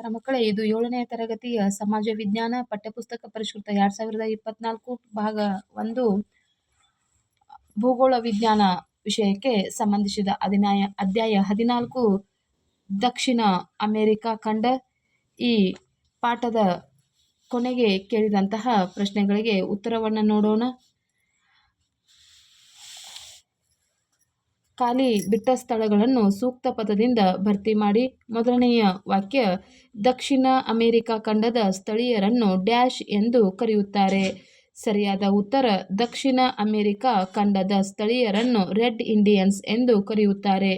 ನಮಸ್ಕಾರ ಮಕ್ಕಳೇ, ಇದು ಏಳನೇ ತರಗತಿಯ ಸಮಾಜ ವಿಜ್ಞಾನ ಪಠ್ಯಪುಸ್ತಕ ಪರಿಷ್ಕೃತ ಎರಡು ಸಾವಿರದ ಇಪ್ಪತ್ನಾಲ್ಕು ಭಾಗ ಒಂದು. ಭೂಗೋಳ ವಿಜ್ಞಾನ ವಿಷಯಕ್ಕೆ ಸಂಬಂಧಿಸಿದ ಅಧಿನಾಯ, ಅಧ್ಯಾಯ ಹದಿನಾಲ್ಕು, ದಕ್ಷಿಣ ಅಮೆರಿಕ ಖಂಡ ಈ ಪಾಠದ ಕೊನೆಗೆ ಕೇಳಿದಂತಹ ಪ್ರಶ್ನೆಗಳಿಗೆ ಉತ್ತರವನ್ನು ನೋಡೋಣ. ಖಾಲಿ ಬಿಟ್ಟ ಸ್ಥಳಗಳನ್ನು ಸೂಕ್ತ ಪದದಿಂದ ಭರ್ತಿ ಮಾಡಿ ಮೊದಲನೆಯ ವಾಕ್ಯ, ದಕ್ಷಿಣ ಅಮೆರಿಕ ಖಂಡದ ಸ್ಥಳೀಯರನ್ನು ಡ್ಯಾಶ್ ಎಂದು ಕರೆಯುತ್ತಾರೆ. ಸರಿಯಾದ ಉತ್ತರ, ದಕ್ಷಿಣ ಅಮೆರಿಕ ಖಂಡದ ಸ್ಥಳೀಯರನ್ನು ರೆಡ್ ಇಂಡಿಯನ್ಸ್ ಎಂದು ಕರೆಯುತ್ತಾರೆ.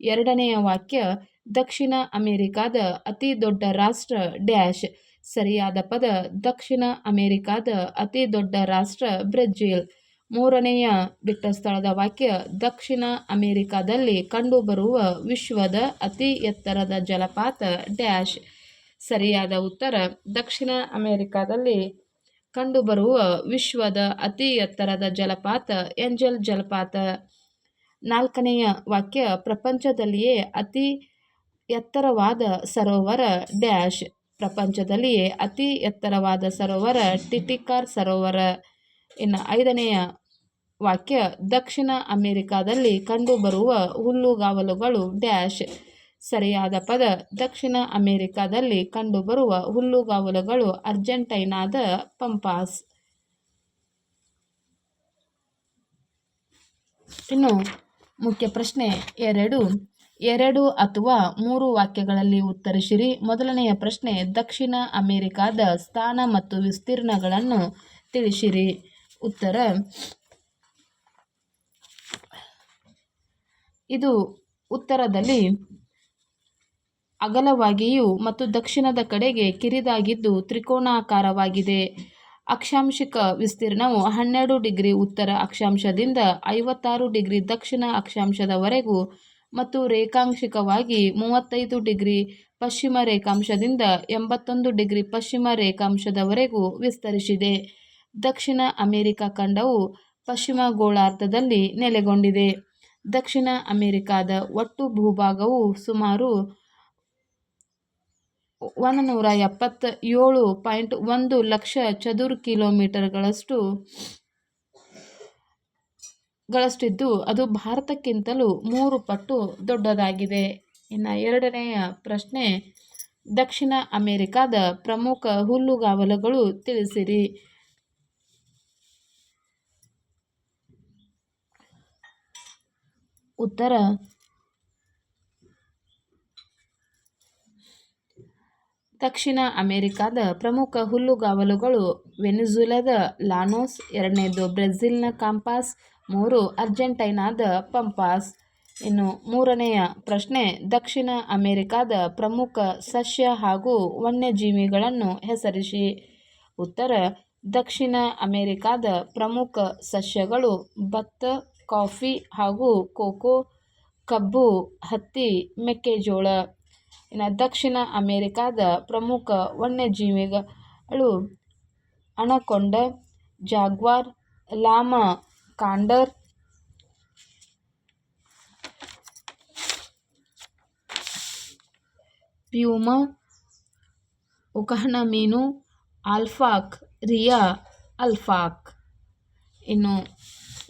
ಎರಡನೆಯ ವಾಕ್ಯ, ದಕ್ಷಿಣ ಅಮೆರಿಕಾದ ಅತಿ ದೊಡ್ಡ ರಾಷ್ಟ್ರ ಡ್ಯಾಶ್. ಸರಿಯಾದ ಪದ, ದಕ್ಷಿಣ ಅಮೆರಿಕಾದ ಅತಿ ದೊಡ್ಡ ರಾಷ್ಟ್ರ ಬ್ರೆಜಿಲ್. ಮೂರನೆಯ ಬಿಟ್ಟ ಸ್ಥಳದ ವಾಕ್ಯ, ದಕ್ಷಿಣ ಅಮೆರಿಕಾದಲ್ಲಿ ಕಂಡುಬರುವ ವಿಶ್ವದ ಅತಿ ಎತ್ತರದ ಜಲಪಾತ ಡ್ಯಾಶ್. ಸರಿಯಾದ ಉತ್ತರ, ದಕ್ಷಿಣ ಅಮೆರಿಕಾದಲ್ಲಿ ಕಂಡುಬರುವ ವಿಶ್ವದ ಅತಿ ಎತ್ತರದ ಜಲಪಾತ ಎಂಜಲ್ ಜಲಪಾತ. ನಾಲ್ಕನೆಯ ವಾಕ್ಯ, ಪ್ರಪಂಚದಲ್ಲಿಯೇ ಅತಿ ಎತ್ತರವಾದ ಸರೋವರ ಡ್ಯಾಶ್. ಪ್ರಪಂಚದಲ್ಲಿಯೇ ಅತಿ ಎತ್ತರವಾದ ಸರೋವರ ಟಿಟಿಕಾರ್ ಸರೋವರ. ಇನ್ನು ಐದನೆಯ ವಾಕ್ಯ, ದಕ್ಷಿಣ ಅಮೆರಿಕಾದಲ್ಲಿ ಕಂಡುಬರುವ ಹುಲ್ಲುಗಾವಲುಗಳು ಡ್ಯಾಶ್. ಸರಿಯಾದ ಪದ, ದಕ್ಷಿಣ ಅಮೆರಿಕಾದಲ್ಲಿ ಕಂಡುಬರುವ ಹುಲ್ಲುಗಾವಲುಗಳು ಅರ್ಜೆಂಟೈನಾದ ಪಂಪಾಸ್. ಇನ್ನು ಮುಖ್ಯ ಪ್ರಶ್ನೆ ಎರಡು. ಎರಡು ಅಥವಾ ಮೂರು ವಾಕ್ಯಗಳಲ್ಲಿ ಉತ್ತರಿಸಿರಿ. ಮೊದಲನೆಯ ಪ್ರಶ್ನೆ, ದಕ್ಷಿಣ ಅಮೆರಿಕಾದ ಸ್ಥಾನ ಮತ್ತು ವಿಸ್ತೀರ್ಣಗಳನ್ನು ತಿಳಿಸಿರಿ. ಉತ್ತರ. ಇದು ಉತ್ತರದಲ್ಲಿ ಅಗಲವಾಗಿಯೂ ಮತ್ತು ದಕ್ಷಿಣದ ಕಡೆಗೆ ಕಿರಿದಾಗಿದ್ದು ತ್ರಿಕೋಣಾಕಾರವಾಗಿದೆ ಅಕ್ಷಾಂಶಿಕ ವಿಸ್ತೀರ್ಣವು ಹನ್ನೆರಡು ಡಿಗ್ರಿ ಉತ್ತರ ಅಕ್ಷಾಂಶದಿಂದ ಐವತ್ತಾರು ಡಿಗ್ರಿ ದಕ್ಷಿಣ ಅಕ್ಷಾಂಶದವರೆಗೂ ಮತ್ತು ರೇಖಾಂಶಿಕವಾಗಿ ಮೂವತ್ತೈದು ಡಿಗ್ರಿ ಪಶ್ಚಿಮ ರೇಖಾಂಶದಿಂದ ಎಂಬತ್ತೊಂದು ಡಿಗ್ರಿ ಪಶ್ಚಿಮ ರೇಖಾಂಶದವರೆಗೂ ವಿಸ್ತರಿಸಿದೆ. ದಕ್ಷಿಣ ಅಮೆರಿಕ ಖಂಡವು ಪಶ್ಚಿಮ ಗೋಳಾರ್ಧದಲ್ಲಿ ನೆಲೆಗೊಂಡಿದೆ. ದಕ್ಷಿಣ ಅಮೆರಿಕಾದ ಒಟ್ಟು ಭೂಭಾಗವು ಸುಮಾರು ಒಂದು ನೂರ ಎಪ್ಪತ್ತ ಏಳು ಪಾಯಿಂಟ್ ಒಂದು ಲಕ್ಷ ಚದುರ ಕಿಲೋಮೀಟರ್ಗಳಷ್ಟು ಗಳಷ್ಟಿದ್ದು, ಅದು ಭಾರತಕ್ಕಿಂತಲೂ ಮೂರು ಪಟ್ಟು ದೊಡ್ಡದಾಗಿದೆ. ಇನ್ನು ಎರಡನೆಯ ಪ್ರಶ್ನೆ, ದಕ್ಷಿಣ ಅಮೆರಿಕಾದ ಪ್ರಮುಖ ಹುಲ್ಲುಗಾವಲುಗಳು ತಿಳಿಸಿರಿ. ಉತ್ತರ. ದಕ್ಷಿಣ ಅಮೆರಿಕಾದ ಪ್ರಮುಖ ಹುಲ್ಲುಗಾವಲುಗಳು ವೆನಿಜುಲಾದ ಲಾನೋಸ್, ಎರಡನೇದು ಬ್ರೆಜಿಲ್ನ ಕಾಂಪಾಸ್, ಮೂರು ಅರ್ಜೆಂಟೈನಾದ ಪಂಪಾಸ್. ಇನ್ನು ಮೂರನೆಯ ಪ್ರಶ್ನೆ, ದಕ್ಷಿಣ ಅಮೆರಿಕಾದ ಪ್ರಮುಖ ಸಸ್ಯ ಹಾಗೂ ವನ್ಯಜೀವಿಗಳನ್ನು ಹೆಸರಿಸಿ. ಉತ್ತರ, ದಕ್ಷಿಣ ಅಮೆರಿಕಾದ ಪ್ರಮುಖ ಸಸ್ಯಗಳು ಭತ್ತ ಕಾಫಿ ಹಾಗೂ ಕೋಕೋ ಕಬ್ಬು ಹತ್ತಿ ಮೆಕ್ಕೆಜೋಳ. ಇನ್ನು ದಕ್ಷಿಣ ಅಮೆರಿಕಾದ ಪ್ರಮುಖ ವನ್ಯಜೀವಿಗಳು anaconda jaguar llama condor, puma ಉಕಹನ ಮೀನು, ಆಲ್ಫಾಕ್, ರಿಯಾ, ಅಲ್ಫಾಕ್. ಇನ್ನು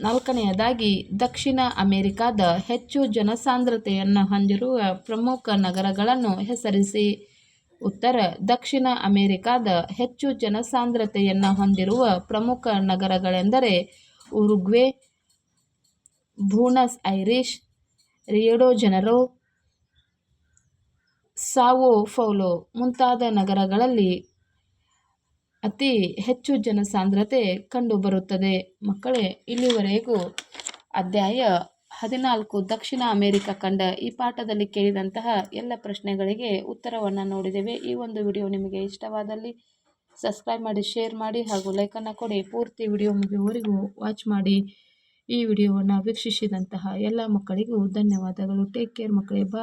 ನಾಲ್ಕನೆಯದಾಗಿ, ದಕ್ಷಿಣ ಅಮೆರಿಕಾದ ಹೆಚ್ಚು ಜನಸಾಂದ್ರತೆಯನ್ನು ಹೊಂದಿರುವ ಪ್ರಮುಖ ನಗರಗಳನ್ನು ಹೆಸರಿಸಿ. ಉತ್ತರ, ದಕ್ಷಿಣ ಅಮೆರಿಕಾದ ಹೆಚ್ಚು ಜನಸಾಂದ್ರತೆಯನ್ನು ಹೊಂದಿರುವ ಪ್ರಮುಖ ನಗರಗಳೆಂದರೆ ಉರುಗ್ವೆ ಬೂನಸ್ ಐರಿಶ್ ರಿಯೋಡೋ ಜನರೋ, ಸಾವೋ ಫೌಲೋ ಮುಂತಾದ ನಗರಗಳಲ್ಲಿ ಅತಿ ಹೆಚ್ಚು ಜನಸಾಂದ್ರತೆ ಕಂಡುಬರುತ್ತದೆ. ಮಕ್ಕಳೇ, ಇಲ್ಲಿವರೆಗೂ ಅಧ್ಯಾಯ ಹದಿನಾಲ್ಕು, ದಕ್ಷಿಣ ಅಮೆರಿಕ ಕಂಡ ಈ ಪಾಠದಲ್ಲಿ ಕೇಳಿದಂತಹ ಎಲ್ಲ ಪ್ರಶ್ನೆಗಳಿಗೆ ಉತ್ತರವನ್ನು ನೋಡಿದ್ದೇವೆ. ಈ ಒಂದು ವಿಡಿಯೋ ನಿಮಗೆ ಇಷ್ಟವಾದಲ್ಲಿ ಸಬ್ಸ್ಕ್ರೈಬ್ ಮಾಡಿ, ಶೇರ್ ಮಾಡಿ ಹಾಗೂ ಲೈಕನ್ನು ಕೊಡಿ. ಪೂರ್ತಿ ವಿಡಿಯೋ ಮುಗಿಯುವವರೆಗೂ ವಾಚ್ ಮಾಡಿ. ಈ ವಿಡಿಯೋವನ್ನು ವೀಕ್ಷಿಸಿದಂತಹ ಎಲ್ಲ ಮಕ್ಕಳಿಗೂ ಧನ್ಯವಾದಗಳು. ಟೇಕ್ ಕೇರ್ ಮಕ್ಕಳೇ. ಬಾ